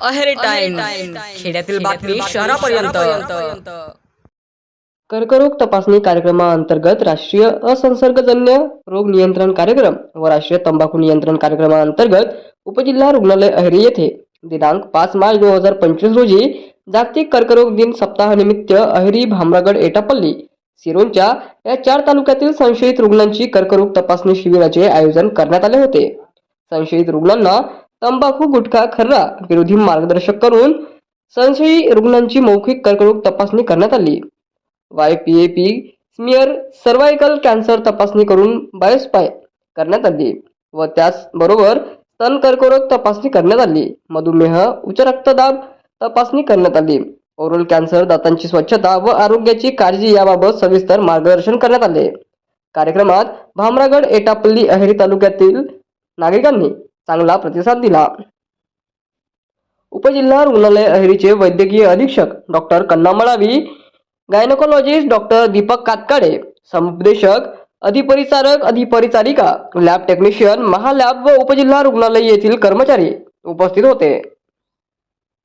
Aheri time खेड्यातील बातमी शहरापर्यंत. कर्करोग तपासणी कार्यक्रमाअंतर्गत राष्ट्रीय असंसर्गजन्य रोग नियंत्रण कार्यक्रम व राष्ट्रीय तंबाखू नियंत्रण कार्यक्रमाअंतर्गत उपजिल्हा रुग्णालय अहेरी येथे दिनांक पाच मार्च दोन हजार पंचवीस रोजी जागतिक कर्करोग दिन सप्ताहानिमित्त अहेरी भामरागड एटापल्ली सिरोंचा या चार तालुक्यातील संशयित रुग्णांची कर्करोग तपासणी शिबिराचे आयोजन करण्यात आले होते. संशयित रुग्णांना तंबाखू गुटखा खर्रा विरोधी मार्गदर्शक करून संशयी रुग्णांची मौखिक कर्करोग तपासणी करण्यात आली. Y P A P smear cervical cancer तपासणी करून बायोस्पाय करण्यात आली व त्याचबरोबर स्तन कर्करोग तपासणी करण्यात आली. मधुमेह उच्च रक्तदाब तपासणी करण्यात आली. ओरल कॅन्सर दातांची स्वच्छता व आरोग्याची काळजी याबाबत सविस्तर मार्गदर्शन करण्यात आले. कार्यक्रमात भामरागड एटापल्ली अहेरी तालुक्यातील नागरिकांनी चांगला प्रतिसाद दिला. उपजिल्हा रुग्णालय अहेरीचे वैद्यकीय अधीक्षक doctor Kanna Malavi gynaecologist doctor Deepak Katkade समुपदेशक अधिपरिचारक अधिपरिचारिका लॅब टेक्निशियन महालॅब व उपजिल्हा रुग्णालय येथील कर्मचारी उपस्थित होते.